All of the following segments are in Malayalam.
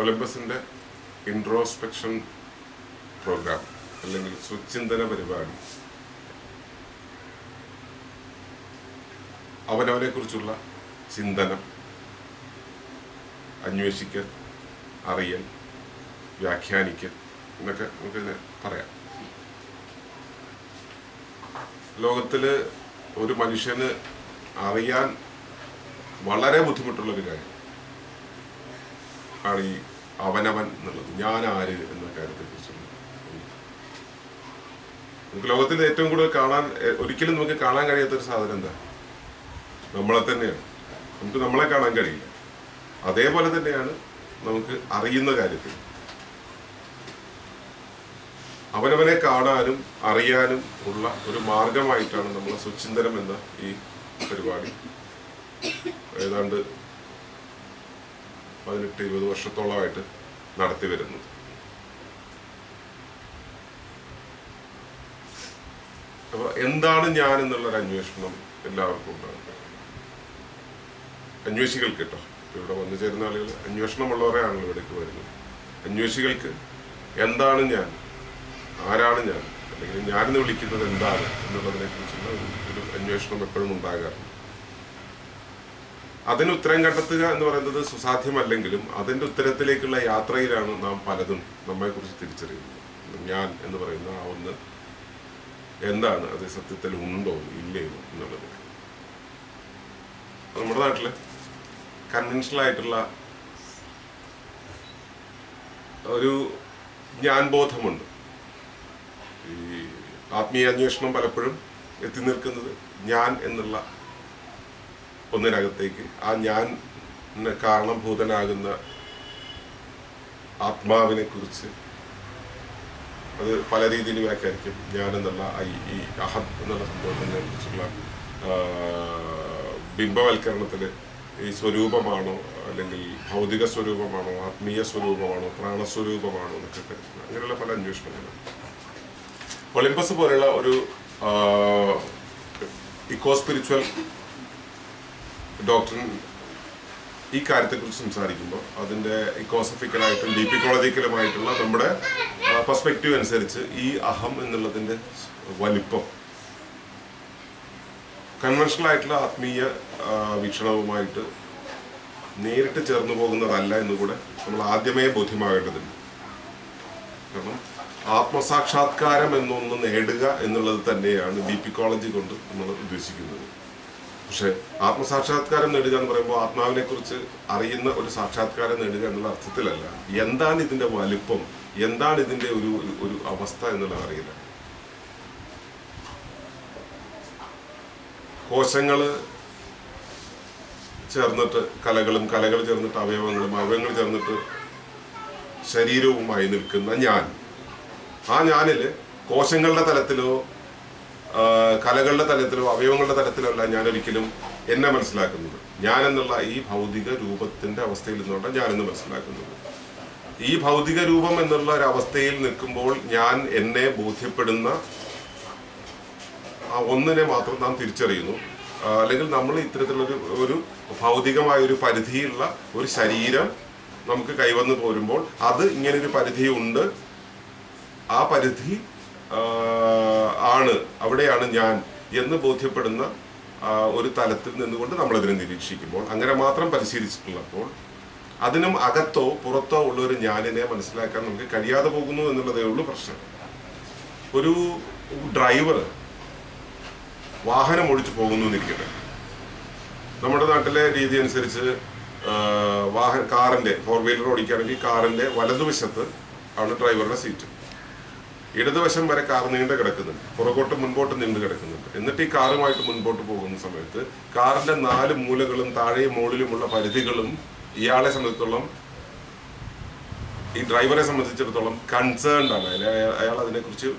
ഒളിമ്പസിന്റെ ഇൻട്രോസ്പെക്ഷൻ പ്രോഗ്രാം അല്ലെങ്കിൽ സുചിന്തന പരിപാടി. അവനവനെ കുറിച്ചുള്ള ചിന്തനം അന്വേഷിക്കൽ അറിയൽ വ്യാഖ്യാനിക്കൽ എന്നൊക്കെ നമുക്കിതിനെ പറയാം. ലോകത്തിൽ ഒരു മനുഷ്യന് അറിയാൻ വളരെ ബുദ്ധിമുട്ടുള്ളൊരു കാര്യം ആണ് ഈ അവനവൻ എന്നുള്ളത്. ഞാൻ ആര് എന്ന കാര്യത്തെ കുറിച്ചുള്ള നമുക്ക് ലോകത്തിൽ ഏറ്റവും കൂടുതൽ കാണാൻ ഒരിക്കലും നമുക്ക് കാണാൻ കഴിയാത്ത ഒരു സാധനം എന്താ? നമ്മളെ തന്നെയാണ്. നമുക്ക് നമ്മളെ കാണാൻ കഴിയില്ല. അതേപോലെ തന്നെയാണ് നമുക്ക് അറിയുന്ന കാര്യത്തിൽ. അവനവനെ കാണാനും അറിയാനും ഉള്ള ഒരു മാർഗമായിട്ടാണ് നമ്മൾ സുചിന്തനം എന്ന ഈ പരിപാടി. ഏതാണ്ട് പതിനെട്ട് ഇരുപത് വർഷത്തോളമായിട്ട് നടത്തി വരുന്നത്. അപ്പൊ എന്താണ് ഞാൻ എന്നുള്ളൊരു അന്വേഷണം എല്ലാവർക്കും ഉണ്ടാകും. അന്വേഷികൾക്ക് കേട്ടോ. ഇവിടെ വന്നു ചേരുന്ന ആളുകൾ അന്വേഷണമുള്ളവരെയാണല്ലോ ഇവിടേക്ക് വരുന്നത്. അന്വേഷികൾക്ക് എന്താണ് ഞാൻ ആരാണ് ഞാൻ അല്ലെങ്കിൽ ഞാനെന്ന് വിളിക്കുന്നത് എന്താണ് എന്നുള്ളതിനെ കുറിച്ചുള്ള ഒരു ഒരു അന്വേഷണം എപ്പോഴും ഉണ്ടാകാറുണ്ട്. അതിന് ഉത്തരം കണ്ടെത്തുക എന്ന് പറയുന്നത് സുസാധ്യമല്ലെങ്കിലും അതിന്റെ ഉത്തരത്തിലേക്കുള്ള യാത്രയിലാണ് നാം പലതും നമ്മെക്കുറിച്ച് തിരിച്ചറിയുന്നത്. ഞാൻ എന്ന് പറയുന്ന ആ ഒന്ന് എന്താണ് അത് സത്യത്തിൽ ഉണ്ടോ ഇല്ലയോ എന്നുള്ളത്. നമ്മുടെ നാട്ടിൽ കൺവെൻഷണൽ ആയിട്ടുള്ള ഒരു ജ്ഞാൻബോധമുണ്ട്. ഈ ആത്മീയ അന്വേഷണം പലപ്പോഴും എത്തി നിൽക്കുന്നത് ഞാൻ എന്നുള്ള ഒന്നിനകത്തേക്ക്. ആ ഞാൻ കാരണഭൂതനാകുന്ന ആത്മാവിനെ കുറിച്ച് അത് പല രീതിയിൽ വ്യാഖ്യാനിക്കും. ഞാൻ എന്നുള്ള ഈ- അഹദ് എന്നുള്ള സംഭവത്തിനെ കുറിച്ചുള്ള ബിംബവൽക്കരണത്തിൽ ഈ സ്വരൂപമാണോ അല്ലെങ്കിൽ ഭൗതിക സ്വരൂപമാണോ ആത്മീയ സ്വരൂപമാണോ പ്രാണസ്വരൂപമാണോ എന്നൊക്കെ കരുതുന്നത്. അങ്ങനെയുള്ള പല അന്വേഷണങ്ങളും. ഒളിമ്പസ് പോലെയുള്ള ഒരു ഇക്കോ സ്പിരിച്വൽ ഡോക്ടറിൻ ഈ കാര്യത്തെക്കുറിച്ച് സംസാരിക്കുമ്പോൾ അതിന്റെ ഇക്കോസഫിക്കലായിട്ടും ഡീപ്പിക്കോളജിക്കലുമായിട്ടുള്ള നമ്മുടെ പെർസ്പെക്റ്റീവ് അനുസരിച്ച് ഈ അഹം എന്നുള്ളതിന്റെ വലിപ്പം കൺവെൻഷണൽ ആയിട്ടുള്ള ആത്മീയ വീക്ഷണവുമായിട്ട് നേരിട്ട് ചേർന്ന് പോകുന്നതല്ല എന്നുകൂടെ നമ്മൾ ആദ്യമേ ബോധ്യമാകേണ്ടതുണ്ട്. കാരണം ആത്മസാക്ഷാത്കാരം എന്നൊന്ന് നേടുക എന്നുള്ളത് തന്നെയാണ് ഡീപ്പിക്കോളജി കൊണ്ട് നമ്മൾ ഉദ്ദേശിക്കുന്നത്. പക്ഷെ ആത്മസാക്ഷാത്കാരം നേടുക എന്ന് പറയുമ്പോൾ ആത്മാവിനെ കുറിച്ച് അറിയുന്ന ഒരു സാക്ഷാത്കാരം നേടുക എന്നുള്ള അർത്ഥത്തിലല്ല. എന്താണ് ഇതിന്റെ വലിപ്പം? എന്താണ് ഇതിന്റെ ഒരു ഒരു- അവസ്ഥ എന്നുള്ളത് അറിയില്ല. കോശങ്ങൾ ചേർന്നിട്ട് കലകളും കലകൾ ചേർന്നിട്ട് അവയവങ്ങളും അവയവങ്ങൾ ചേർന്നിട്ട് ശരീരവുമായി നിൽക്കുന്ന ഞാൻ. ആ ഞാനിൽ കോശങ്ങളുടെ തലത്തിലോ കലകളുടെ തലത്തിലോ അവയവങ്ങളുടെ തലത്തിലോ അല്ല ഞാൻ ഒരിക്കലും എന്നെ മനസ്സിലാക്കുന്നത്. ഞാൻ എന്നുള്ള ഈ ഭൗതിക രൂപത്തിന്റെ അവസ്ഥയിൽ നിന്നുകൊണ്ടാണ് ഞാനെന്ന് മനസ്സിലാക്കുന്നത്. ഈ ഭൗതിക രൂപം എന്നുള്ള ഒരു അവസ്ഥയിൽ നിൽക്കുമ്പോൾ ഞാൻ എന്നെ ബോധ്യപ്പെടുന്ന ആ ഒന്നിനെ മാത്രം നാം തിരിച്ചറിയുന്നു. അല്ലെങ്കിൽ നമ്മൾ ഇത്തരത്തിലൊരു ഒരു ഭൗതികമായ ഒരു പരിധിയുള്ള ഒരു ശരീരം നമുക്ക് കൈവന്നു പോരുമ്പോൾ അത് ഇങ്ങനെ ഒരു പരിധി ഉണ്ട് ആ പരിധി ആണ് അവിടെയാണ് ഞാൻ എന്ന് ബോധ്യപ്പെടുന്ന ഒരു തലത്തിൽ നിന്നുകൊണ്ട് നമ്മളതിനെ നിരീക്ഷിക്കുമ്പോൾ അങ്ങനെ മാത്രം പരിശീലിച്ചിട്ടുള്ളപ്പോൾ അതിനും അകത്തോ പുറത്തോ ഉള്ള ഒരു ഞാനിനെ മനസ്സിലാക്കാൻ നമുക്ക് കഴിയാതെ പോകുന്നു എന്നുള്ളതേ ഉള്ളൂ പ്രശ്നം. ഒരു ഡ്രൈവർ വാഹനം ഓടിച്ചു പോകുന്നു എന്നിരിക്കട്ടെ. നമ്മുടെ നാട്ടിലെ രീതി അനുസരിച്ച് വാഹന കാറിന്റെ ഫോർ വീലർ ഓടിക്കുകയാണെങ്കിൽ കാറിന്റെ വലതുവശത്ത് ആണ് ഡ്രൈവറുടെ സീറ്റ്. ഇടതുവശം വരെ കാർ നീണ്ടു കിടക്കുന്നുണ്ട്. പുറകോട്ട് മുൻപോട്ട് നീണ്ടു കിടക്കുന്നുണ്ട്. എന്നിട്ട് ഈ കാറുമായിട്ട് മുൻപോട്ട് പോകുന്ന സമയത്ത് കാറിന്റെ നാല് മൂലകളും താഴെയും മുകളിലുമുള്ള പരിധികളും ഇയാളെ സംബന്ധിച്ചിടത്തോളം ഈ ഡ്രൈവറെ സംബന്ധിച്ചിടത്തോളം കൺസേൺഡ് ആണ്. അയാൾ അതിനെക്കുറിച്ച്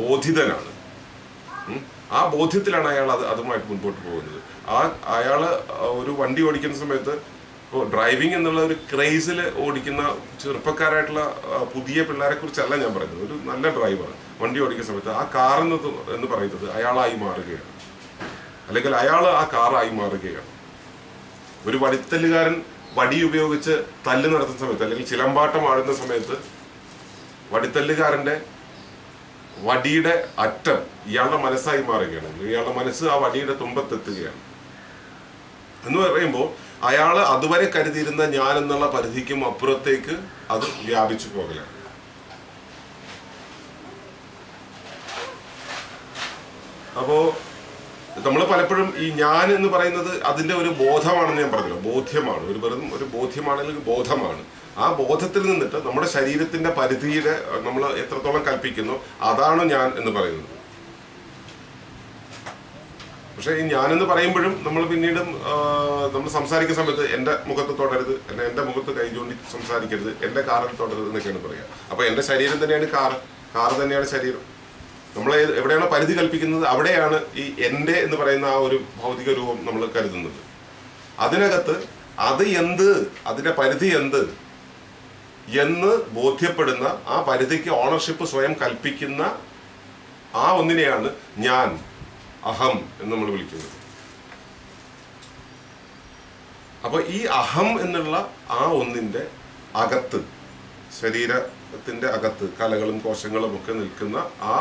ബോധിതനാണ്. ആ ബോധ്യത്തിലാണ് അയാൾ അത് അതുമായിട്ട് മുൻപോട്ട് പോകുന്നത്. ആ അയാൾ ഒരു വണ്ടി ഓടിക്കുന്ന സമയത്ത് ഇപ്പോൾ ഡ്രൈവിംഗ് എന്നുള്ള ഒരു ക്രൈസിൽ ഓടിക്കുന്ന ചെറുപ്പക്കാരായിട്ടുള്ള പുതിയ പിള്ളേരെ കുറിച്ചല്ല ഞാൻ പറയുന്നത്. ഒരു നല്ല ഡ്രൈവർ വണ്ടി ഓടിക്കുന്ന സമയത്ത് ആ കാർ എന്ന് പറയുന്നത് അയാളായി മാറുകയാണ്. അല്ലെങ്കിൽ അയാൾ ആ കാറായി മാറുകയാണ്. ഒരു വടിത്തല്ലുകാരൻ വടി ഉപയോഗിച്ച് തല്ല് നടത്തുന്ന സമയത്ത് അല്ലെങ്കിൽ ചിലമ്പാട്ടം ആടുന്ന സമയത്ത് വടിത്തല്ലുകാരന്റെ വടിയുടെ അറ്റം ഇയാളുടെ മനസ്സായി മാറുകയാണ്. ഇയാളുടെ മനസ്സ് ആ വടിയുടെ തുമ്പത്തെത്തുകയാണ്. എന്ന് പറയുമ്പോൾ അയാൾ അതുവരെ കരുതിയിരുന്ന ഞാൻ എന്നുള്ള പരിധിക്കും അപ്പുറത്തേക്ക് അത് വ്യാപിച്ചു പോകലാണ്. അപ്പോ നമ്മൾ പലപ്പോഴും ഈ ഞാൻ എന്ന് പറയുന്നത് അതിന്റെ ഒരു ബോധമാണെന്ന് ഞാൻ പറഞ്ഞല്ലോ. ബോധ്യമാണ്. ഒരു വെറും ഒരു ബോധ്യമാണ് അല്ലെങ്കിൽ ബോധമാണ്. ആ ബോധത്തിൽ നിന്നിട്ട് നമ്മുടെ ശരീരത്തിന്റെ പരിധിയുടെ നമ്മൾ എത്രത്തോളം കൽപ്പിക്കുന്നു അതാണ് ഞാൻ എന്ന് പറയുന്നത്. പക്ഷെ ഈ ഞാനെന്ന് പറയുമ്പോഴും നമ്മൾ പിന്നീട് നമ്മൾ സംസാരിക്കുന്ന സമയത്ത് എന്റെ മുഖത്ത് തൊടരുത് എന്നെ എന്റെ മുഖത്ത് കൈ ചൂണ്ടി സംസാരിക്കരുത് എന്റെ കാറിൽ തൊടരുത് എന്നൊക്കെയാണ് പറയുക. അപ്പൊ എന്റെ ശരീരം തന്നെയാണ് കാറ് കാറ് തന്നെയാണ് ശരീരം. നമ്മൾ എവിടെയാണോ പരിധി കൽപ്പിക്കുന്നത് അവിടെയാണ് ഈ എന്റെ എന്ന് പറയുന്ന ആ ഒരു ഭൗതിക രൂപം നമ്മൾ കരുതുന്നത്. അതിനകത്ത് അത് എന്ത് അതിന്റെ പരിധി എന്ത് എന്ന് ബോധ്യപ്പെടുന്ന ആ പരിധിക്ക് ഓണർഷിപ്പ് സ്വയം കൽപ്പിക്കുന്ന ആ ഒന്നിനെയാണ് ഞാൻ. അഹം എന്ന് നമ്മൾ വിളിക്കുന്നത് അപ്പൊ ഈ അഹം എന്നുള്ള ആ ഒന്നിന്റെ അകത്ത് ശരീരത്തിന്റെ അകത്ത് കലകളും കോശങ്ങളും ഒക്കെ നിൽക്കുന്ന ആ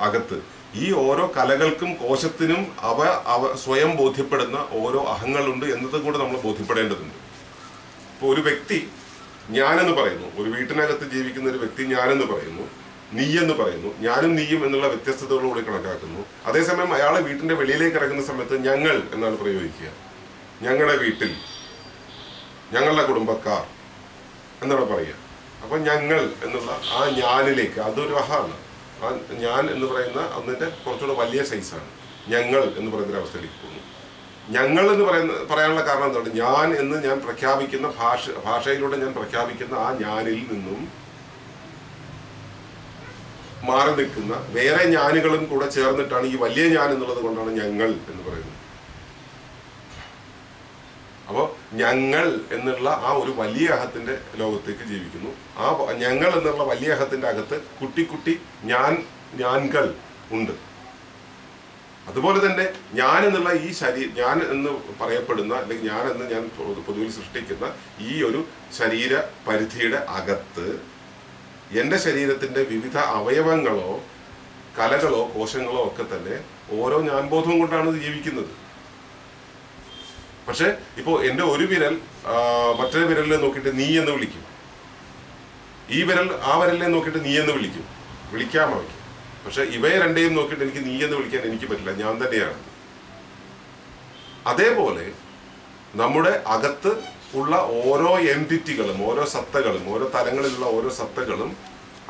അകത്ത് ഈ ഓരോ കലകൾക്കും കോശത്തിനും അവ അവ സ്വയം ബോധ്യപ്പെടുന്ന ഓരോ അഹങ്ങളുണ്ട് എന്നതും കൂടെ നമ്മൾ ബോധ്യപ്പെടേണ്ടതുണ്ട്. ഇപ്പോൾ ഒരു വ്യക്തി ഞാനെന്ന് പറയുന്നു. ഒരു വീട്ടിനകത്ത് ജീവിക്കുന്ന ഒരു വ്യക്തി ഞാനെന്ന് പറയുന്നു. നീ എന്ന് പറയുന്നു. ഞാനും നീയും എന്നുള്ള വ്യത്യസ്തതകളോട് കണക്കാക്കുന്നു. അതേസമയം അയാളെ വീട്ടിന്റെ വെളിയിലേക്ക് ഇറങ്ങുന്ന സമയത്ത് ഞങ്ങൾ എന്നാണ് പ്രയോഗിക്കുക. ഞങ്ങളുടെ വീട്ടിൽ ഞങ്ങളുടെ കുടുംബക്കാർ എന്നാണ് പറയുക. അപ്പം ഞങ്ങൾ എന്നുള്ള ആ ഞാനിലേക്ക് അതൊരു അഹാണ്. ആ ഞാൻ എന്ന് പറയുന്ന അതിന്റെ കുറച്ചുകൂടെ വലിയ സൈസാണ്. ഞങ്ങൾ എന്ന് പറയുന്ന അവസ്ഥയിലേക്ക് പോകുന്നു. ഞങ്ങൾ എന്ന് പറയുന്ന പറയാനുള്ള കാരണം എന്താണ്? ഞാൻ എന്ന് ഞാൻ പ്രഖ്യാപിക്കുന്ന ഭാഷ ഭാഷയിലൂടെ ഞാൻ പ്രഖ്യാപിക്കുന്ന ആ ഞാനിൽ നിന്നും മാറി നിൽക്കുന്ന വേറെ ഞാനുകളും കൂടെ ചേർന്നിട്ടാണ് ഈ വലിയ ഞാൻ എന്നുള്ളത് കൊണ്ടാണ് ഞങ്ങൾ എന്ന് പറയുന്നത്. അപ്പോൾ ഞങ്ങൾ എന്നുള്ള ആ ഒരു വലിയ അഹത്തിന്റെ ലോകത്തേക്ക് ജീവിക്കുന്നു. ആ ഞങ്ങൾ എന്നുള്ള വലിയ അഹത്തിന്റെ അകത്ത് കുട്ടി കുട്ടി ഞാൻ ഞാൻകൾ ഉണ്ട്. അതുപോലെ തന്നെ ഞാൻ എന്നുള്ള ഈ ശരീരം ഞാൻ എന്ന് പറയപ്പെടുന്ന അല്ലെങ്കിൽ ഞാൻ എന്ന് ഞാൻ പൊതു- പൊതുവിൽ സൃഷ്ടിക്കുന്ന ഈ ഒരു ശരീര പരിധിയുടെ അകത്ത് എന്റെ ശരീരത്തിന്റെ വിവിധ അവയവങ്ങളോ കലകളോ കോശങ്ങളോ ഒക്കെ തന്നെ ഓരോ ഞാൻ ബോധവും കൊണ്ടാണ് ജീവിക്കുന്നത്. പക്ഷെ ഇപ്പോൾ എന്റെ ഒരു വിരൽ മറ്റേ വിരലിനെ നോക്കിയിട്ട് നീ എന്ന് വിളിക്കും. ഈ വിരൽ ആ വിരലിനെ നോക്കിയിട്ട് നീ എന്ന് വിളിക്കും. വിളിക്കാം അവയ്ക്ക് പക്ഷെ ഇവയെ രണ്ടേയും നോക്കിയിട്ട് എനിക്ക് നീ എന്ന് വിളിക്കാൻ എനിക്ക് പറ്റില്ല. ഞാൻ തന്നെയാണ്. അതേപോലെ നമ്മുടെ അകത്ത് ഉള്ള ഓരോ എന്റിറ്റികളും ഓരോ സത്തകളും ഓരോ തലങ്ങളിലുള്ള ഓരോ സത്തകളും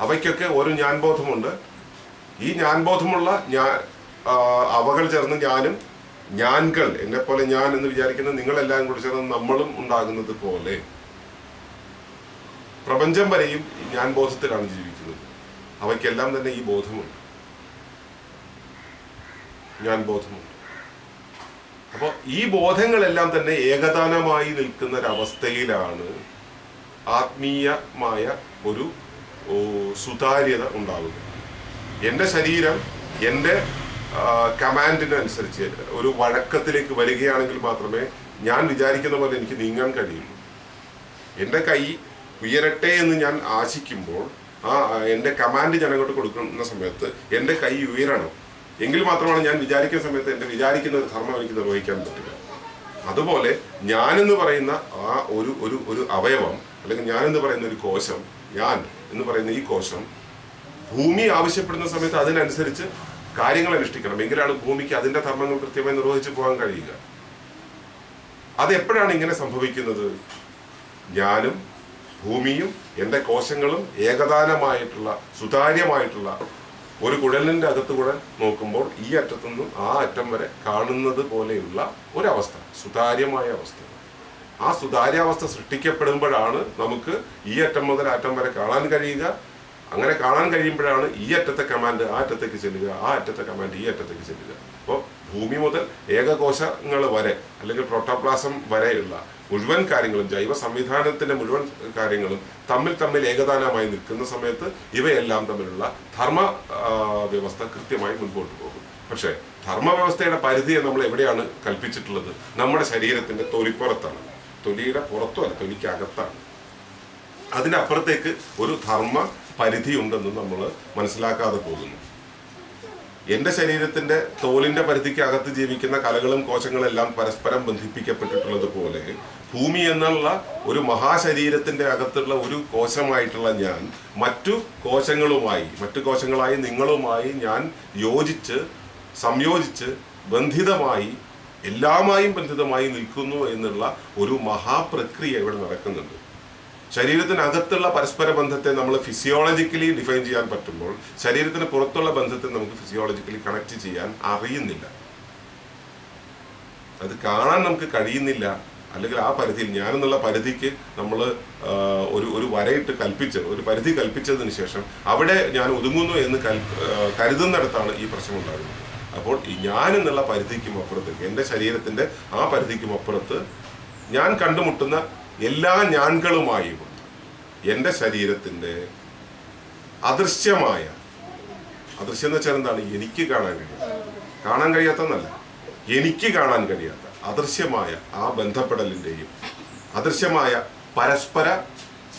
അവയ്ക്കൊക്കെ ഒരു ഞാൻ ബോധമുണ്ട് ഈ ഞാൻ ബോധമുള്ള ഞാൻ അവകൾ ചേർന്ന് ഞാനും ഞാൻകൾ എന്നെ പോലെ ഞാൻ എന്ന് വിചാരിക്കുന്ന നിങ്ങളെല്ലാം കൂടി ചേർന്ന് നമ്മളും ഉണ്ടാകുന്നത് പോലെ പ്രപഞ്ചം വരെയും ഞാൻ ബോധത്തിലാണ് ജീവിക്കുന്നത്. അവയ്ക്കെല്ലാം തന്നെ ഈ ബോധമുണ്ട്. ഞാൻ ബോധമുണ്ട് അപ്പോൾ ഈ ബോധങ്ങളെല്ലാം തന്നെ ഏകദാനമായി നിൽക്കുന്ന ഒരവസ്ഥയിലാണ് ആത്മീയമായ ഒരു സുതാര്യത ഉണ്ടാകുന്നത് എന്റെ ശരീരം എന്റെ കമാൻഡിനനുസരിച്ച് ഒരു വഴക്കത്തിലേക്ക് വരികയാണെങ്കിൽ മാത്രമേ ഞാൻ വിചാരിക്കുന്ന പോലെ എനിക്ക് നീങ്ങാൻ കഴിയുള്ളൂ. എന്റെ കൈ ഉയരട്ടെ എന്ന് ഞാൻ ആശിക്കുമ്പോൾ ആ, എന്റെ കമാൻഡ് ഞാൻ അങ്ങോട്ട് കൊടുക്കുന്ന സമയത്ത് എന്റെ കൈ ഉയരണം. എങ്കിൽ മാത്രമാണ് ഞാൻ വിചാരിക്കുന്ന സമയത്ത് എന്റെ വിചാരിക്കുന്ന ഒരു ധർമ്മം എനിക്ക് നിർവഹിക്കാൻ പറ്റില്ല അതുപോലെ ഞാനെന്ന് പറയുന്ന ആ ഒരു ഒരു ഒരു അവയവം അല്ലെങ്കിൽ ഞാനെന്ന് പറയുന്ന ഒരു കോശം ഞാൻ എന്ന് പറയുന്ന ഈ കോശം ഭൂമി ആവശ്യപ്പെടുന്ന സമയത്ത് അതിനനുസരിച്ച് കാര്യങ്ങൾ അനുഷ്ഠിക്കണം. എങ്കിലാണ് ഭൂമിക്ക് അതിന്റെ ധർമ്മങ്ങൾ കൃത്യമായി നിർവഹിച്ചു പോകാൻ കഴിയുക. അതെപ്പോഴാണ് ഇങ്ങനെ സംഭവിക്കുന്നത്? ഞാനും ഭൂമിയും എന്റെ കോശങ്ങളും ഏകദാനമായിട്ടുള്ള സുതാര്യമായിട്ടുള്ള ഒരു കുഴലിന്റെ അകത്തുകൂടെ നോക്കുമ്പോൾ ഈ അറ്റത്തു നിന്നും ആ അറ്റം വരെ കാണുന്നത് പോലെയുള്ള ഒരവസ്ഥ സുതാര്യമായ അവസ്ഥ. ആ സുതാര്യാവസ്ഥ സൃഷ്ടിക്കപ്പെടുമ്പോഴാണ് നമുക്ക് ഈ അറ്റം മുതൽ അറ്റം വരെ കാണാൻ കഴിയുക. അങ്ങനെ കാണാൻ കഴിയുമ്പോഴാണ് ഈ അറ്റത്തെ കമാൻഡ് ആ അറ്റത്തേക്ക് ചെല്ലുക ആ അറ്റത്തെ കമാൻഡ് ഈ അറ്റത്തേക്ക് ചെല്ലുക. അപ്പോൾ ഭൂമി മുതൽ ഏകകോശങ്ങൾ വരെ അല്ലെങ്കിൽ പ്രോട്ടോപ്ലാസം വരെയുള്ള മുഴുവൻ കാര്യങ്ങളും ജൈവ സംവിധാനത്തിന്റെ മുഴുവൻ കാര്യങ്ങളും തമ്മിൽ തമ്മിൽ ഏകദാനമായി നിൽക്കുന്ന സമയത്ത് ഇവയെല്ലാം തമ്മിലുള്ള ധർമ്മ വ്യവസ്ഥ കൃത്യമായി മുൻപോട്ട് പോകും. പക്ഷേ ധർമ്മവ്യവസ്ഥയുടെ പരിധിയെ നമ്മൾ എവിടെയാണ് കൽപ്പിച്ചിട്ടുള്ളത്? നമ്മുടെ ശരീരത്തിന്റെ തൊലിപ്പുറത്താണ്. തൊലിയുടെ പുറത്തുമല്ല തൊലിക്കകത്താണ്. അതിനപ്പുറത്തേക്ക് ഒരു ധർമ്മ പരിധിയുണ്ടെന്ന് നമ്മൾ മനസ്സിലാക്കാതെ പോകുന്നു. എന്റെ ശരീരത്തിന്റെ തോലിന്റെ പരിധിക്ക് അകത്ത് ജീവിക്കുന്ന കലകളും കോശങ്ങളും എല്ലാം പരസ്പരം ബന്ധിപ്പിക്കപ്പെട്ടിട്ടുള്ളത് പോലെ ഭൂമി എന്നുള്ള ഒരു മഹാശരീരത്തിന്റെ അകത്തുള്ള ഒരു കോശമായിട്ടുള്ള ഞാൻ മറ്റു കോശങ്ങളുമായി മറ്റു കോശങ്ങളായി നിങ്ങളുമായി ഞാൻ യോജിച്ച് സംയോജിച്ച് ബന്ധിതമായി എല്ലാമായും ബന്ധിതമായി നിൽക്കുന്നു എന്നുള്ള ഒരു മഹാപ്രക്രിയ ഇവിടെ നടക്കുന്നുണ്ട്. ശരീരത്തിനകത്തുള്ള പരസ്പര ബന്ധത്തെ നമ്മൾ ഫിസിയോളജിക്കലി ഡിഫൈൻ ചെയ്യാൻ പറ്റുമ്പോൾ ശരീരത്തിന് പുറത്തുള്ള ബന്ധത്തെ നമുക്ക് ഫിസിയോളജിക്കലി കണക്ട് ചെയ്യാൻ അറിയുന്നില്ല. അത് കാണാൻ നമുക്ക് കഴിയുന്നില്ല. അല്ലെങ്കിൽ ആ പരിധിയിൽ ഞാനെന്നുള്ള പരിധിക്ക് നമ്മൾ ഒരു ഒരു വരയിട്ട് കൽപ്പിച്ച് ഒരു പരിധി കൽപ്പിച്ചതിന് ശേഷം അവിടെ ഞാൻ ഒതുങ്ങുന്നു എന്ന് കൽ കരുതുന്നിടത്താണ് ഈ പ്രശ്നം ഉണ്ടാകുന്നത്. അപ്പോൾ ഞാൻ എന്നുള്ള പരിധിക്കും അപ്പുറത്തേക്ക് എന്റെ ശരീരത്തിന്റെ ആ പരിധിക്കും അപ്പുറത്ത് ഞാൻ കണ്ടുമുട്ടുന്ന എല്ലാ ഞാൻകളുമായും എന്റെ ശരീരത്തിന്റെ അദൃശ്യമായ അദൃശ്യം എന്ന് വെച്ചാൽ എന്താണ്? എനിക്ക് കാണാൻ കഴിയാത്ത. കാണാൻ കഴിയാത്തന്നല്ല. എനിക്ക് കാണാൻ കഴിയാത്ത അദൃശ്യമായ ആ ബന്ധപ്പെടലിന്റെയും അദൃശ്യമായ പരസ്പര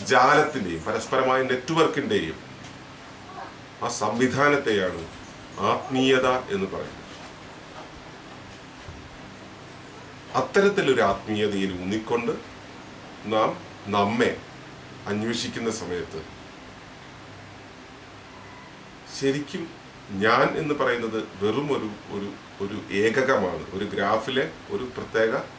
ജാലത്തിന്റെയും പരസ്പരമായ നെറ്റ്വർക്കിന്റെയും ആ സംവിധാനത്തെയാണ് ആത്മീയത എന്ന് പറയുന്നത്. അത്തരത്തിലൊരു ആത്മീയതയിൽ ഊന്നിക്കൊണ്ട് നാം നമ്മെ അന്വേഷിക്കുന്ന സമയത്ത്. ശരിക്കും ഞാൻ എന്ന് പറയുന്നത് വെറും ഒരു ഒരു ഒരു ഏകകമാണ്. ഒരു ഗ്രാഫിലെ ഒരു പ്രത്യേക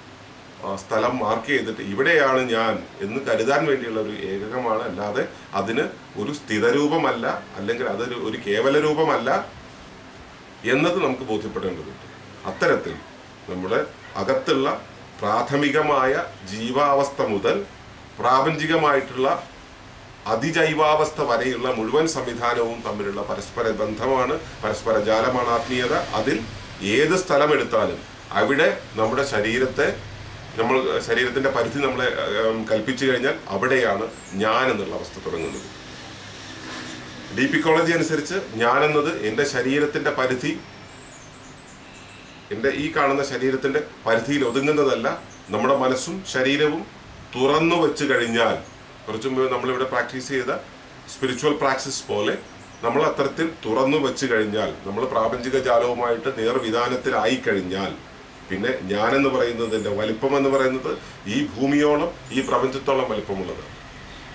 സ്ഥലം മാർക്ക് ചെയ്തിട്ട് ഇവിടെയാണ് ഞാൻ എന്ന് കരുതാൻ വേണ്ടിയുള്ള ഒരു ഏകകമാണ്. അല്ലാതെ അതിന് ഒരു സ്ഥിരരൂപമല്ല അല്ലെങ്കിൽ അതൊരു ഒരു കേവല രൂപമല്ല എന്നത് നമുക്ക് ബോധ്യപ്പെടേണ്ടതുണ്ട്. അത്തരത്തിൽ നമ്മുടെ അകത്തുള്ള പ്രാഥമികമായ ജീവാവസ്ഥ മുതൽ പ്രാപഞ്ചികമായിട്ടുള്ള അതിജൈവാവസ്ഥ വരെയുള്ള മുഴുവൻ സംവിധാനവും തമ്മിലുള്ള പരസ്പര ബന്ധമാണ് പരസ്പര ജാലമാണ് ആത്മീയത. അതിൽ ഏത് സ്ഥലമെടുത്താലും അവിടെ നമ്മുടെ ശരീരത്തെ നമ്മൾ ശരീരത്തിന്റെ പരിധി നമ്മളെ കൽപ്പിച്ചു കഴിഞ്ഞാൽ അവിടെയാണ് ഞാൻ എന്നുള്ള അവസ്ഥ തുടങ്ങുന്നത്. ഡീപിക്കോളജി അനുസരിച്ച് ഞാനെന്നത് എന്റെ ശരീരത്തിന്റെ പരിധി എന്റെ ഈ കാണുന്ന ശരീരത്തിന്റെ പരിധിയിൽ ഒതുങ്ങുന്നതല്ല നമ്മുടെ മനസ്സും ശരീരവും തുറന്നു വെച്ച് കഴിഞ്ഞാൽ കുറച്ചു മുമ്പ് നമ്മളിവിടെ പ്രാക്ടീസ് ചെയ്ത സ്പിരിച്വൽ പ്രാക്ടീസ് പോലെ നമ്മൾ അത്തരത്തിൽ തുറന്നു വെച്ച് കഴിഞ്ഞാൽ നമ്മൾ പ്രാപഞ്ചിക ജാലവുമായിട്ട് നേർവിധാനത്തിലായി കഴിഞ്ഞാൽ പിന്നെ ഞാനെന്ന് പറയുന്നതിന്റെ വലിപ്പം എന്ന് പറയുന്നത് ഈ ഭൂമിയോളം ഈ പ്രപഞ്ചത്തോളം വലിപ്പമുള്ളത്.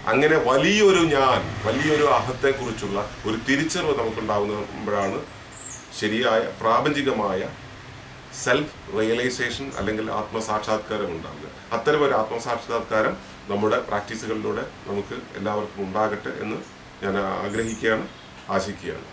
അങ്ങനെ വലിയൊരു ഞാൻ വലിയൊരു അഹത്തെക്കുറിച്ചുള്ള ഒരു തിരിച്ചറിവ് നമുക്കുണ്ടാകുമ്പോഴാണ് ശരിയായ പ്രാപഞ്ചികമായ സെൽഫ് റിയലൈസേഷൻ അല്ലെങ്കിൽ ആത്മസാക്ഷാത്കാരം ഉണ്ടാകുക അത്തരം ഒരു ആത്മസാക്ഷാത്കാരം നമ്മുടെ പ്രാക്ടീസുകളിലൂടെ നമുക്ക് എല്ലാവർക്കും ഉണ്ടാകട്ടെ എന്ന് ഞാൻ ആഗ്രഹിക്കുകയാണ് ആശിക്കുകയാണ്.